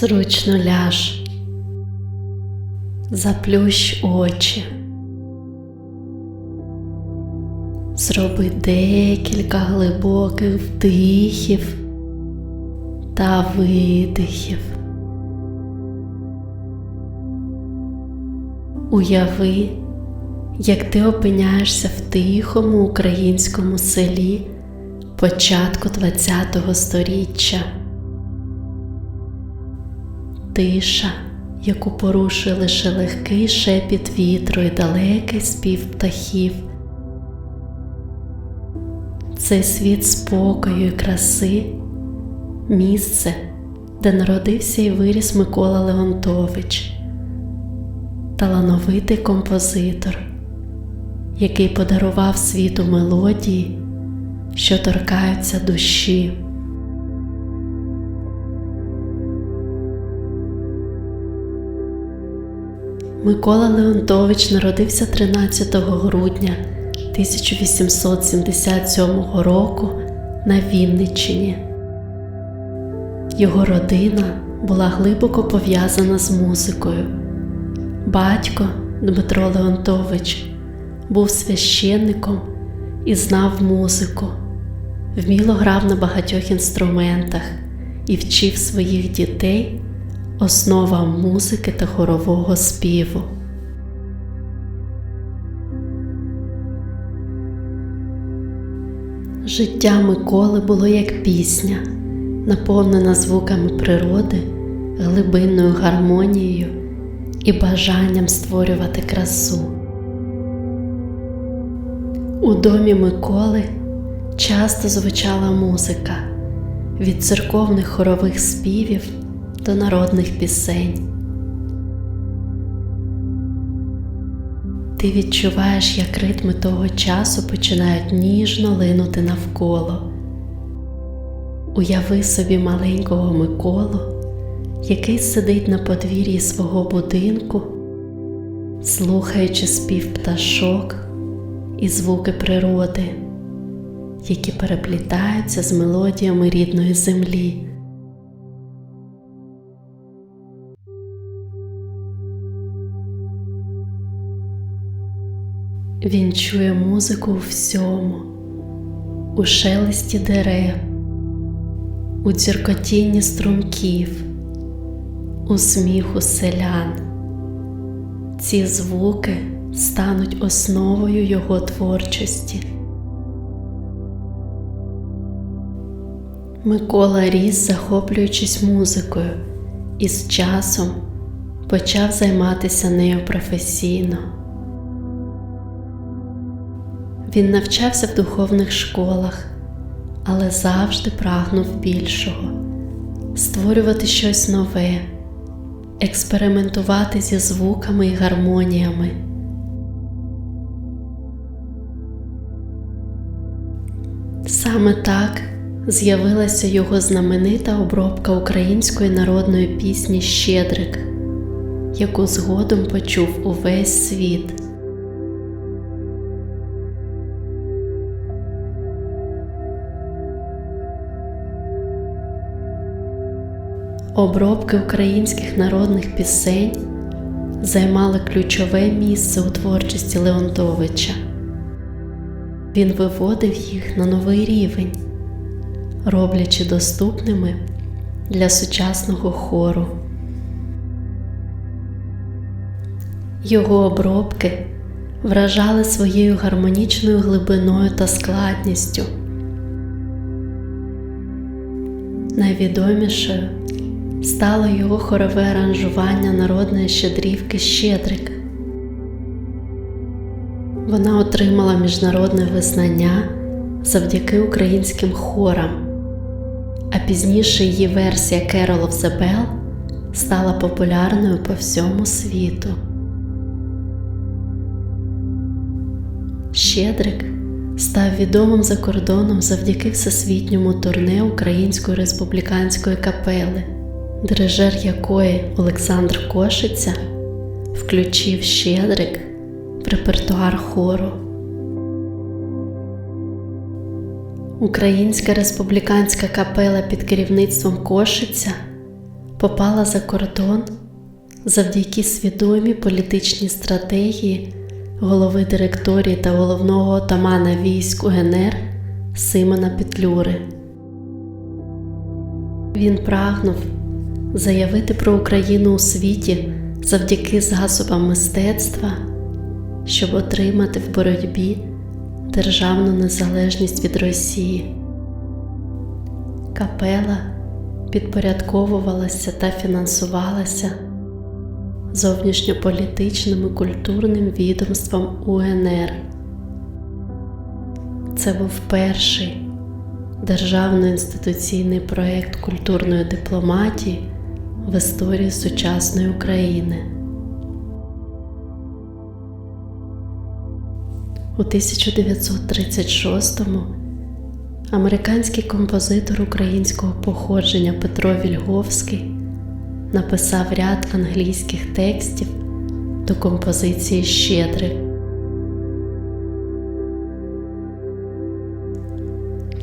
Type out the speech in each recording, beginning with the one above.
Зручно ляж, заплющ очі, зроби декілька глибоких вдихів та видихів. Уяви, як ти опиняєшся в тихому українському селі початку ХХ століття. Тиша, яку порушує лише легкий шепіт вітру і далекий спів птахів. Це світ спокою і краси, місце, де народився і виріс Микола Леонтович, талановитий композитор, який подарував світу мелодії, що торкаються душі. Микола Леонтович народився 13 грудня 1877 року на Вінниччині. Його родина була глибоко пов'язана з музикою. Батько Дмитро Леонтович був священником і знав музику, вміло грав на багатьох інструментах і вчив своїх дітей основам музики та хорового співу. Життя Миколи було як пісня, наповнена звуками природи, глибинною гармонією і бажанням створювати красу. У домі Миколи часто звучала музика від церковних хорових співів до народних пісень. Ти відчуваєш, як ритми того часу починають ніжно линути навколо. Уяви собі маленького Миколу, який сидить на подвір'ї свого будинку, слухаючи спів пташок і звуки природи, які переплітаються з мелодіями рідної землі. Він чує музику у всьому, у шелесті дерев, у дзюркотінні струмків, у сміху селян. Ці звуки стануть основою його творчості. Микола ріс, захоплюючись музикою, і з часом почав займатися нею професійно. Він навчався в духовних школах, але завжди прагнув більшого, створювати щось нове, експериментувати зі звуками і гармоніями. Саме так з'явилася його знаменита обробка української народної пісні Щедрик, яку згодом почув увесь світ. Обробки українських народних пісень займали ключове місце у творчості Леонтовича. Він виводив їх на новий рівень, роблячи доступними для сучасного хору. Його обробки вражали своєю гармонічною глибиною та складністю. Найвідомішою стало його хорове аранжування народної щедрівки Щедрик. Вона отримала міжнародне визнання завдяки українським хорам, а пізніше її версія Carol of the Bell стала популярною по всьому світу. Щедрик став відомим за кордоном завдяки всесвітньому турне Української республіканської капели дирижер якої Олександр Кошиця включив щедрик в репертуар хору. Українська республіканська капела під керівництвом Кошиця попала за кордон завдяки свідомій політичній стратегії голови директорії та головного отамана військ УНР Симона Петлюри. Він прагнув заявити про Україну у світі завдяки засобам мистецтва, щоб отримати в боротьбі державну незалежність від Росії. Капела підпорядковувалася та фінансувалася зовнішньополітичним і культурним відомством УНР. Це був перший державно-інституційний проєкт культурної дипломатії в історії сучасної України. У 1936-му американський композитор українського походження Петро Вільговський написав ряд англійських текстів до композиції Щедрик.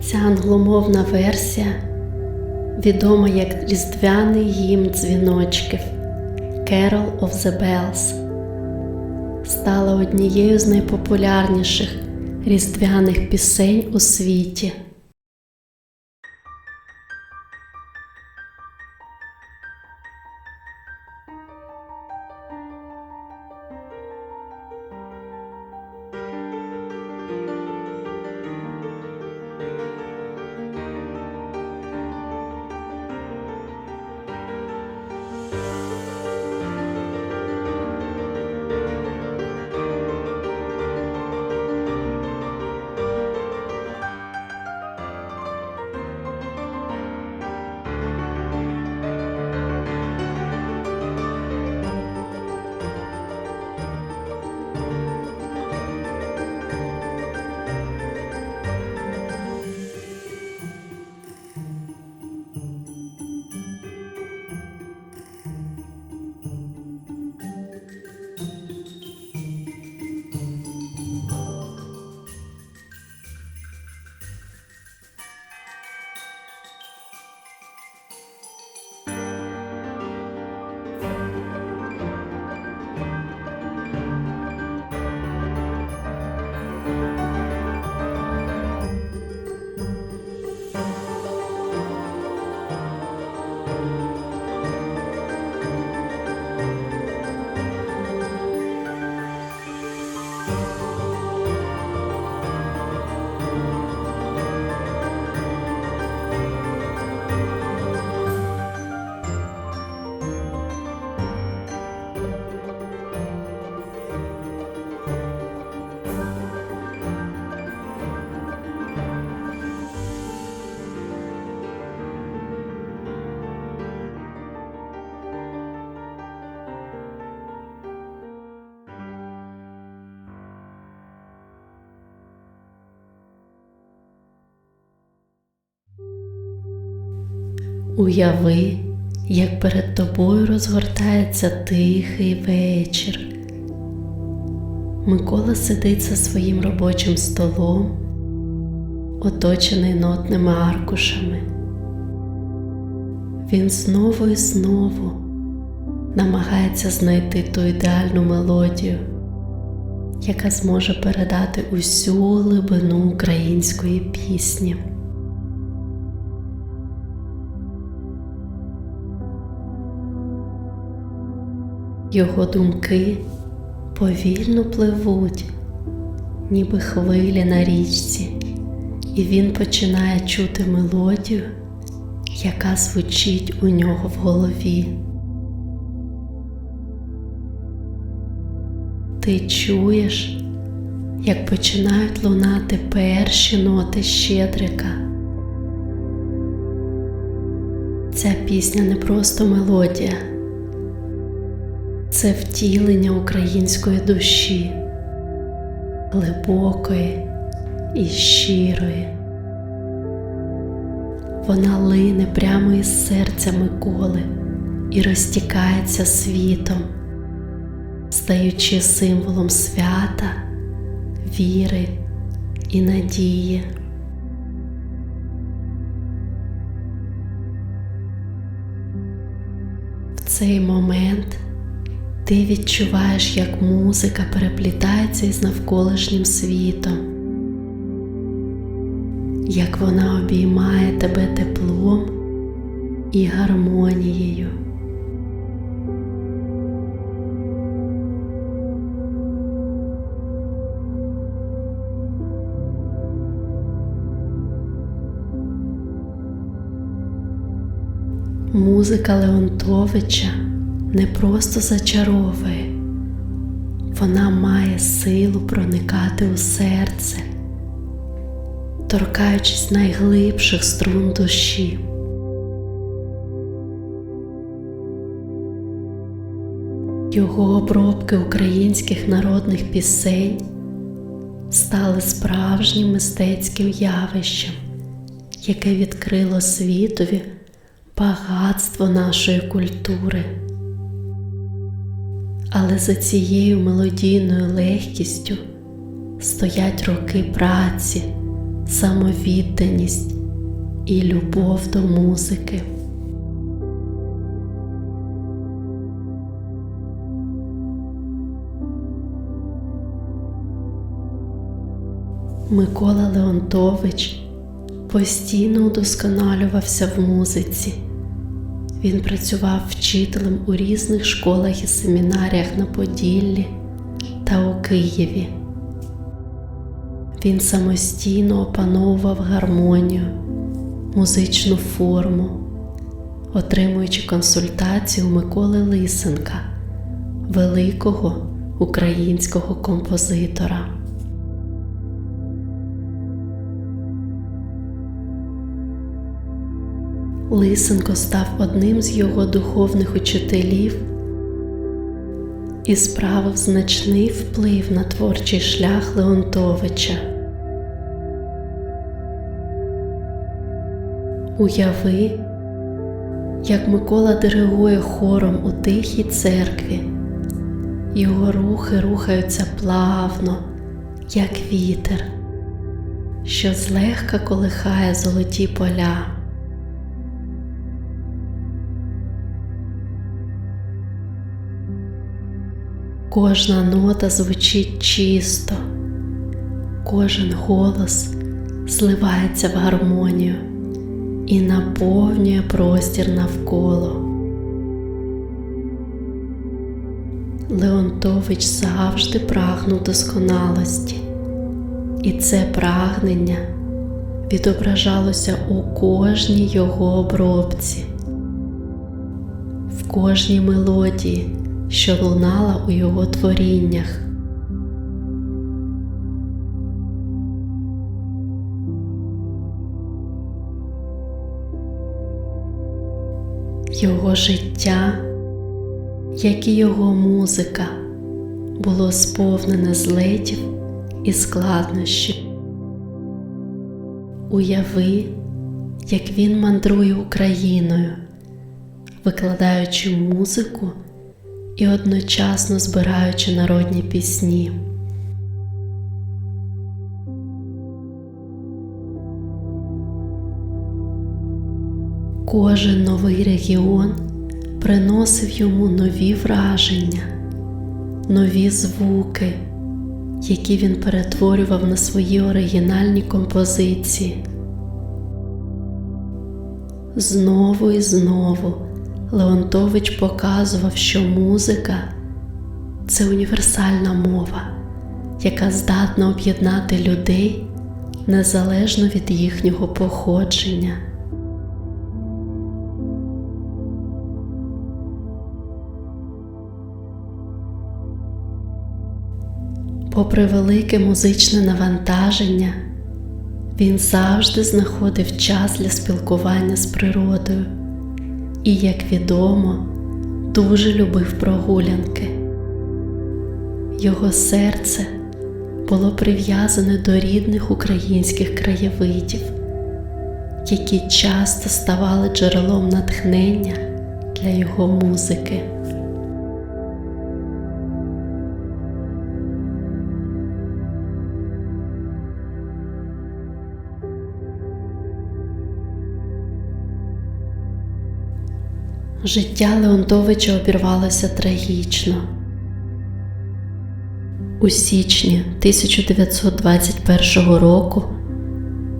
Ця англомовна версія, відома як Різдвяний гімн дзвіночків Carol of the Bells, стала однією з найпопулярніших різдвяних пісень у світі. Уяви, як перед тобою розгортається тихий вечір. Микола сидить за своїм робочим столом, оточений нотними аркушами. Він знову і знову намагається знайти ту ідеальну мелодію, яка зможе передати усю глибину української пісні. Його думки повільно пливуть, ніби хвилі на річці, і він починає чути мелодію, яка звучить у нього в голові. Ти чуєш, як починають лунати перші ноти щедрика. Ця пісня не просто мелодія це втілення української душі, глибокої і щирої. Вона лине прямо із серця Миколи і розтікається світом, стаючи символом свята, віри і надії. цей момент ти відчуваєш, як музика переплітається із навколишнім світом, як вона обіймає тебе теплом і гармонією. Музика Леонтовича не просто зачаровує, вона має силу проникати у серце, торкаючись найглибших струн душі. Його обробки українських народних пісень стали справжнім мистецьким явищем, яке відкрило світові багатство нашої культури. Але за цією мелодійною легкістю стоять роки праці, самовідданість і любов до музики. Микола Леонтович постійно удосконалювався в музиці. Він працював вчителем у різних школах і семінаріях на Поділлі та у Києві. Він самостійно опановував гармонію, музичну форму, отримуючи консультацію у Миколи Лисенка, великого українського композитора. Лисенко став одним з його духовних учителів і справив значний вплив на творчий шлях Леонтовича. Уяви, як Микола диригує хором у тихій церкві, його рухи рухаються плавно, як вітер, що злегка колихає золоті поля. Кожна нота звучить чисто, кожен голос зливається в гармонію і наповнює простір навколо. Леонтович завжди прагнув досконалості, і це прагнення відображалося у кожній його обробці, в кожній мелодії що лунала у його творіннях. Його життя, як і його музика, було сповнене злетів і складнощів. Уяви, як він мандрує Україною, викладаючи музику і одночасно збираючи народні пісні. Кожен новий регіон приносив йому нові враження, нові звуки, які він перетворював на свої оригінальні композиції. Знову і знову Леонтович показував, що музика це універсальна мова, яка здатна об'єднати людей незалежно від їхнього походження. Попри велике музичне навантаження, він завжди знаходив час для спілкування з природою і, як відомо, дуже любив прогулянки. Його серце було прив'язане до рідних українських краєвидів, які часто ставали джерелом натхнення для його музики. Життя Леонтовича обірвалося трагічно. У січні 1921 року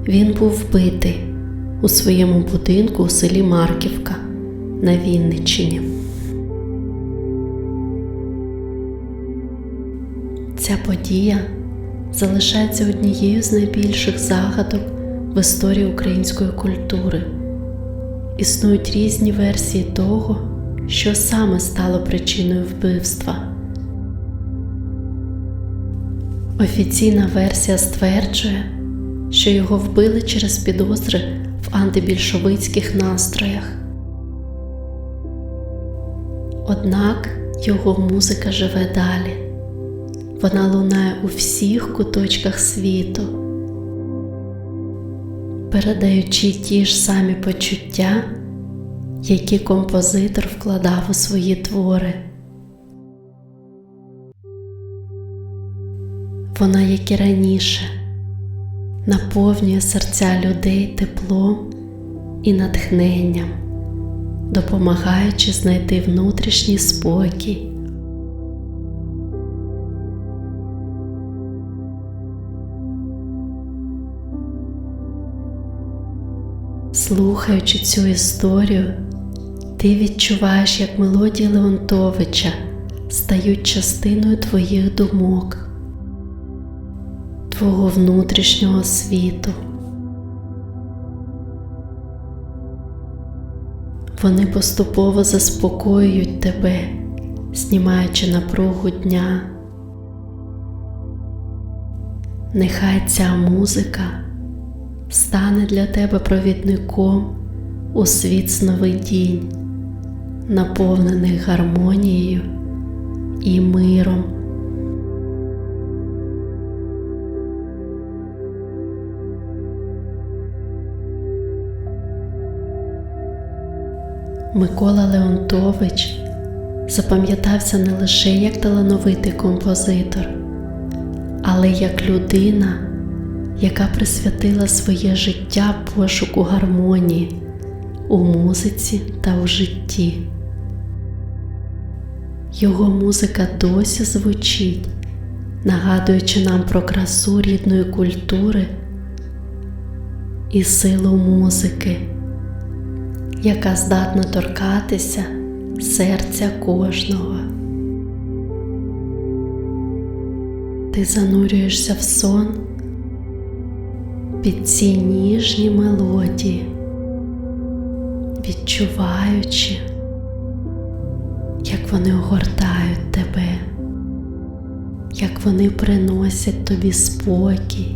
він був вбитий у своєму будинку у селі Марківка на Вінниччині. Ця подія залишається однією з найбільших загадок в історії української культури. Існують різні версії того, що саме стало причиною вбивства. Офіційна версія стверджує, що його вбили через підозри в антибільшовицьких настроях. Однак його музика живе далі. Вона лунає у всіх куточках світу, передаючи ті ж самі почуття, які композитор вкладав у свої твори. Вона, як і раніше, наповнює серця людей теплом і натхненням, допомагаючи знайти внутрішній спокій. Слухаючи цю історію, ти відчуваєш, як мелодії Леонтовича стають частиною твоїх думок, твого внутрішнього світу. Вони поступово заспокоюють тебе, знімаючи напругу дня. Нехай ця музика стане для тебе провідником у світ сновидінь, наповнених гармонією і миром. Микола Леонтович запам'ятався не лише як талановитий композитор, але як людина, яка присвятила своє життя пошуку гармонії у музиці та у житті. Його музика досі звучить, нагадуючи нам про красу рідної культури і силу музики, яка здатна торкатися серця кожного. Ти занурюєшся в сон під ці ніжні мелодії, відчуваючи, як вони огортають тебе, як вони приносять тобі спокій,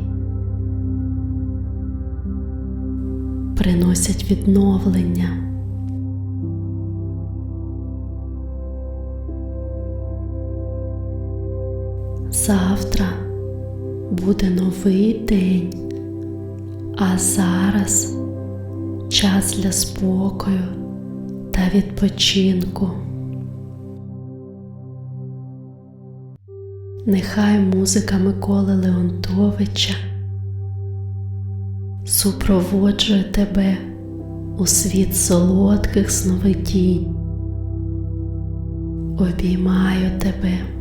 приносять відновлення. Завтра буде новий день, а зараз час для спокою та відпочинку. Нехай музика Миколи Леонтовича супроводжує тебе у світ солодких сновидінь. Обіймаю тебе.